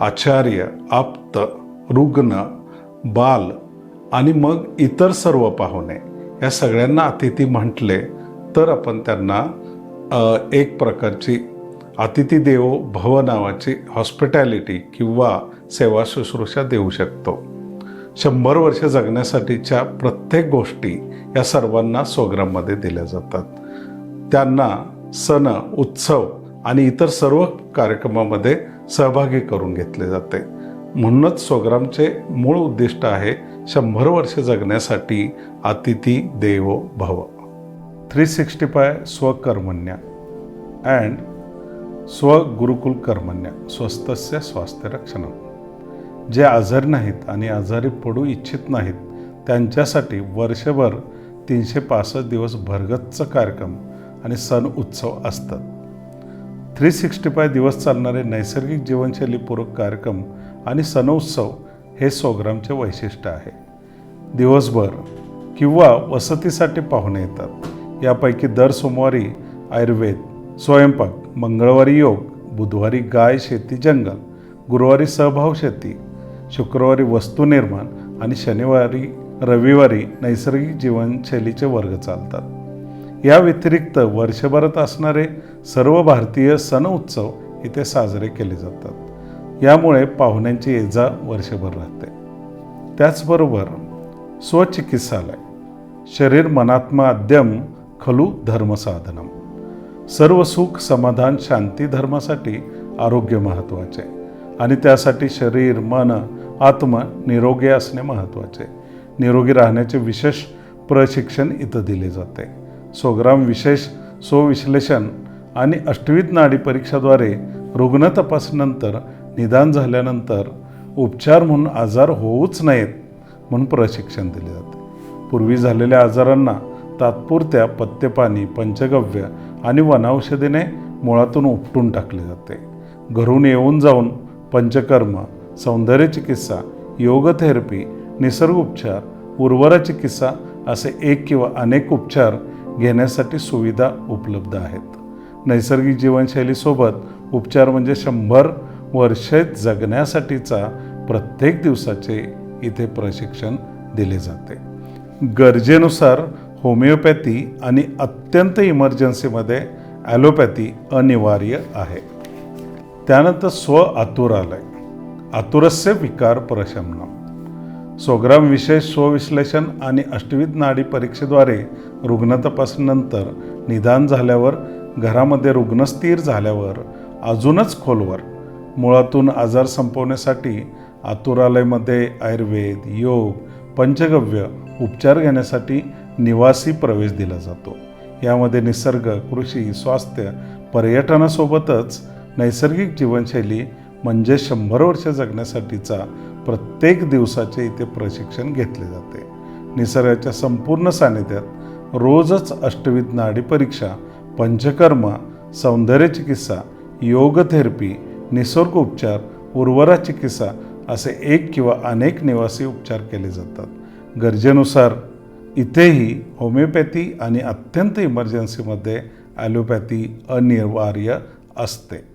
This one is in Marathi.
आचार्य आप्त रुग्ण बाल आणि मग इतर सर्व पाहुणे या सगळ्यांना अतिथी म्हटले तर आपण त्यांना एक प्रकारची अतिथी देवो भव नावाची हॉस्पिटॅलिटी किंवा सेवा शुश्रूषा देऊ शकतो. शंभर वर्ष जगण्यासाठीच्या प्रत्येक गोष्टी या सर्वांना स्वग्राममध्ये दिल्या जातात. त्यांना सण उत्सव आणि इतर सर्व कार्यक्रमामध्ये सहभागी करून घेतले जाते. म्हणूनच स्वग्रामचे मूळ उद्दिष्ट आहे शंभर वर्ष जगण्यासाठी अतिथी देवो भव. थ्री सिक्स्टी फाय स्वकर्मण्य अँड स्वगुरुकुल कर्मण्य स्वस्तस्य स्वास्थ्य रक्षण. जे आजारी नाहीत आणि आजारी पडू इच्छित नाहीत त्यांच्यासाठी वर्षभर तीनशे पासष्ट दिवस भरगच्च कार्यक्रम आणि सण उत्सव असतात. थ्री सिक्स्टी फाय दिवस चालणारे नैसर्गिक जीवनशैलीपूरक कार्यक्रम आणि सणोत्सव हे सोग्रामचे वैशिष्ट्य आहे. दिवसभर किंवा वसतीसाठी पाहुणे येतात. यापैकी दर सोमवारी आयुर्वेद स्वयंपाक मंगळवारी योग बुधवारी गाय शेती जंगल गुरुवारी सहभाव शेती शुक्रवारी वस्तू निर्माण आणि शनिवारी रविवारी नैसर्गिक जीवनशैलीचे वर्ग चालतात. या व्यतिरिक्त वर्षभरात असणारे सर्व भारतीय सण उत्सव इथे साजरे केले जातात. यामुळे पाहुण्यांची येजा वर्षभर राहते. त्याचबरोबर स्वचिकित्सालय शरीर मनात्मा अद्यम खलु धर्मसाधनम सर्व सुख समाधान शांती धर्मासाठी आरोग्य महत्त्वाचे आणि त्यासाठी शरीर मन आत्मा निरोगी असणे महत्त्वाचे. निरोगी राहण्याचे विशेष प्रशिक्षण इथं दिले जाते. सोग्राम विशेष स्वविश्लेषण आणि अष्टविध नाडी परीक्षाद्वारे रुग्ण तपासणीनंतर निदान झाल्यानंतर उपचार म्हणून आजार होऊच नयेत म्हणून प्रशिक्षण दिले जाते. पूर्वी झालेल्या आजारांना तात्पुरत्या पत्तेपाणी पंचगव्य आणि वनौषधीने मुळातून उपटून टाकले जाते. घरून येऊन जाऊन पंचकर्म सौंदर्य चिकित्सा योग थेरपी निसर्ग उपचार उर्वरा चिकित्सा असे एक किंवा अनेक उपचार घेण्यासाठी सुविधा उपलब्ध आहेत. नैसर्गिक जीवनशैलीसोबत उपचार म्हणजे शंभर वर्षे जगण्यासाठीचा प्रत्येक दिवसाचे इथे प्रशिक्षण दिले जाते. गरजेनुसार होमिओपॅथी आणि अत्यंत इमर्जन्सीमध्ये ॲलोपॅथी अनिवार्य आहे. त्यानंतर स्व आतुरालय आतुरस्य विकार प्रशमनम. सोग्राम विशेष स्वविश्लेषण आणि अष्टविध नाडी परीक्षेद्वारे रुग्ण तपासणीनंतर निदान झाल्यावर घरामध्ये रुग्ण स्थिर झाल्यावर अजूनच खोलवर मुळातून आजार संपवण्यासाठी आतुरालयमध्ये आयुर्वेद योग पंचगव्य उपचार घेण्यासाठी निवासी प्रवेश दिला जातो. यामध्ये निसर्ग कृषी स्वास्थ्य पर्यटनासोबतच नैसर्गिक जीवनशैली म्हणजे शंभर वर्ष जगण्यासाठीचा प्रत्येक दिवसाचे इथे प्रशिक्षण घेतले जाते. निसर्गाच्या संपूर्ण सानिध्यात रोजच अष्टविध नाडी परीक्षा पंचकर्म सौंदर्य चिकित्सा योग थेरपी निसर्ग उपचार उर्वरा चिकित्सा असे एक किंवा अनेक निवासी उपचार केले जातात. गरजेनुसार इथेही होमिओपॅथी आणि अत्यंत इमर्जन्सीमध्ये ॲलोपॅथी अनिवार्य असते.